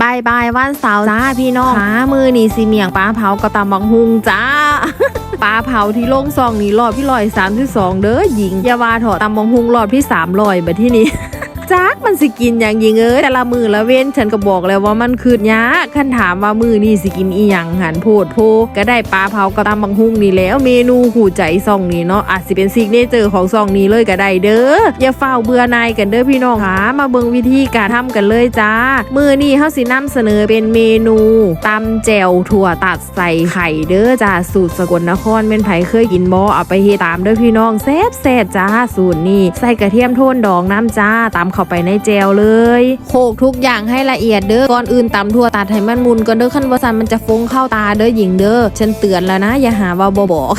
บายบายวันเสาร์จ้าพี่น้องหามือนี่สิเมียงปลาเผากระตำบังหุงจ้าปลาเผาที่ลงซองนี่รอบที่ลอยสามที่สองเด้อหญิง อยาวาถอดตำบังหุงรอบที่สามลอยแบบที่นี้ จักมันสิกินอย่างยิงเอ้ยแต่ละมือละเว้นฉันก็บอกแล้วว่ามันคืดยากคันถามว่ามือนี่สิกินอีหยังหันโพดโพก็ได้ปลาเผากระตำบังหุ่งนี่แล้วเมนูหูใจซองนี้เนาะอาจสิเป็นซิกเนเจอร์ของซองนี้เลยก็ได้เด้ออย่าเฝ้าเบื่อนายกันเด้อพี่น้องค่ะมาเบิ่งวิธีการทำกันเลยจ้ามือนี่เฮาสินำเสนอเป็นเมนูตำแจ่วถั่วตัดใส่ไข่เด้อจ้าสูตรสกลนครเป็นไผเคยกินบ่เอาไปเฮตามเด้อพี่น้องแซ่บแซ่บจ้าสูตรนี้ใส่กระเทียมโทนดองน้ำจ้าตำเขาข้าไปในแจ่วเลยโขกทุกอย่างให้ละเอียดเด้อก่อนอื่นตำทั่วตัดให้มันมุนก่อนเด้อขั้นบ่ซันมันจะฟงเข้าตาเด้อหญิงเด้อฉันเตือนแล้วนะ อย่าหาว่าบอบอก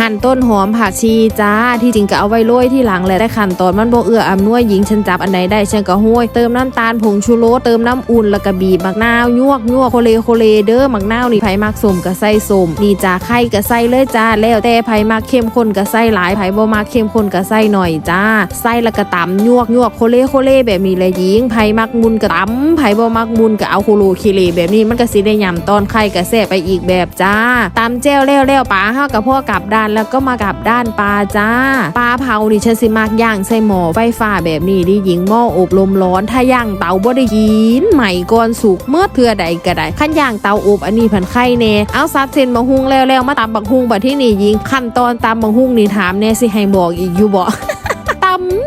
หั่นต้นหอมผักชีจ้า ที่จริงก็เอาไว้โรยที่หลังแหละได้ขั้นตอนมันบ่เอื้ออำนวยหญิงฉันจับอันไหนได้ฉันก็ห้วยเติมน้ำตาลผงชูรสเติมน้ำอุ่นแล้วก็บีบมะนาวยวกยวกโคเลโคเลเด้อมะนาวนี่ไผมักสมก็ใส่สมนี่จ้าไข่ก็ใส่เลยจ้าแล้วแต่ไผมักเข้มข้นก็ใส่หลายไผบ่มักเข้มข้นก็ใส่หน่อยจ้าใส่แล้วก็ตำยวกยวกโคเลโคเลแบบนี้เลยหญิงไผมักมุนก็ตำไผบ่มักมุนก็เอาโคโลเคเลแบบนี้มันก็สิได้ยำตอนไข่ก็แซ่บไปอีกแบบจ้าตำแจ้วแล้วแล้วปลาเฮากับพ่อกลับได้านแล้วก็มากับด้านปลาจ้าปลาเผานี่ฉันสิมากย่างใส่หม้อไฟฟ้าแบบนี้ดิหญิงหม้ออบลมร้อนถ้าย่างเตาบ่ได้ยินใหม่ก่อนสุกเมื่อเทื่อใดก็ได้ขั้นย่างเตาอบอันนี้ผันไข่เน่เอาซับเซนมาหุงแล้วแล้วมาตำบักหุงบัดที่นี่ยิงขั้นตอนตำบักหุงนี่ถามแน่สิให้บอกอีกอยู่บอก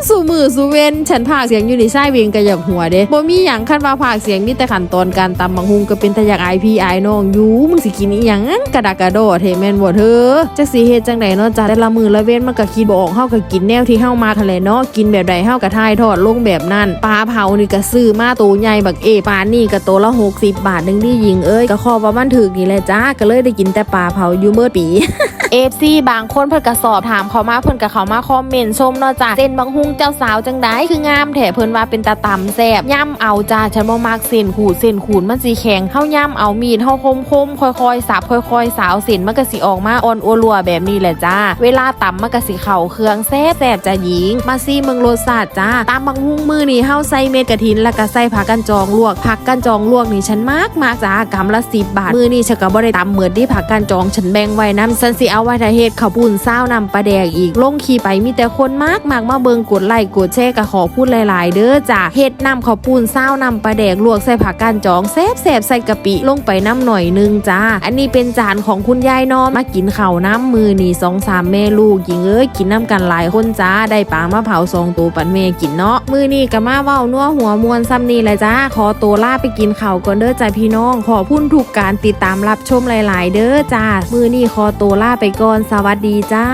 สู่มือสู่เวนฉันพากเสียงอยู่ในไส้เวียงกระยับหัวเด้บ่มีหยังคันว่าพากเสียงมีแต่ขั้นตอนการตำบังฮุงก็เป็นตะยากไอพีไอน้องอยู่มึงสิกินอีหยังกระดากกระโดดเฮแมนบ่เธอจักสิเฮ็ดจังไดเนาะจ้าแต่ละมือละเว้นมันก็คิดบ่ออกเฮาก็กินแนวที่เฮามาทะเลเนาะกินแบบใดเฮาก็ทายทอดลงแบบนั้นปลาเผานี่ก็ซื้อมาโตใหญ่บักเอปลานี่ก็โตละ60บาทหนึงดิหญิงเอ้ยก็ขอว่ามันถูกนี่แหละจ้าก็เลยได้กินแต่ปลาเผาอยู่เมื่อปีเอฟซีบางคนเพิ่นก็สอบถามเขามาเพิ่นก็เขามาคอมเมนต์ชมเนาะจ้าเส้นบางฮุงเจ้าสาวจังได้คืองามแถเพิ่นว่าเป็นตาตำแซ่บย่ำเอาจ้าฉันบ่มักเส้นขูดเส้นขูดมันสิแข็งเฮาย่ำเอามีดเฮาคมๆค่อยๆสับค่อยๆ สาวเส้นมันก็สิออกมาอ่อนอัวรัวแบบนี้แหละจ้า เวลาตำมันก็สิเข้าเครื่องแซ่บแซ่บจ้าหญิง มาซีเมืองโรสาติจ้าตำบางฮุงมือนี่เฮาใส่เม็ดกระถินแล้วก็ใส่ผักกันจองลวกผักกันจองลวกนี่ฉันมากมากจ้ากำละ10บบาทมือนี่ฉันก็บ่ได้ตำเหมือนที่ผักกันจองฉันแบ่งไว้น้ำฉันสิเอาไว้ถ้าเฮ็ดข้าวปุ้นซ้านำปลาแดกอีกลงขี่ไปมีแต่คนมากมากมาเเบิงกดไลค์กดแชร์ก็ขอพูดหลาย ๆ เด้อจ้าเฮ็ดนำข้าวปุ้นซ้านำปลาแดกลวกใส่ผักกันจองแซ่บแซ่บใส่กะปิลงไปน้ำหน่อยนึงจ้าอันนี้เป็นจานของคุณยายนอมมากินข้าวน้ำมือนี่สองสามแม่ลูกหญิงเอ้ยกินน้ำกันหลายคนจ้าได้ปลามาเผาสองตัวปันเมกินเนาะมือนี่ก็มาเว้านัวหัวมวนซ้ำนี่แหละจ้าขอตัวลาไปกินข้าวก่อนเด้อจ้าพี่น้อง ขอพุ่นถูกการติดตามรับชมหลาย ๆ เด้อจ้ามือนี่ขอตัวลาไปก่อนสวัสดีจ้า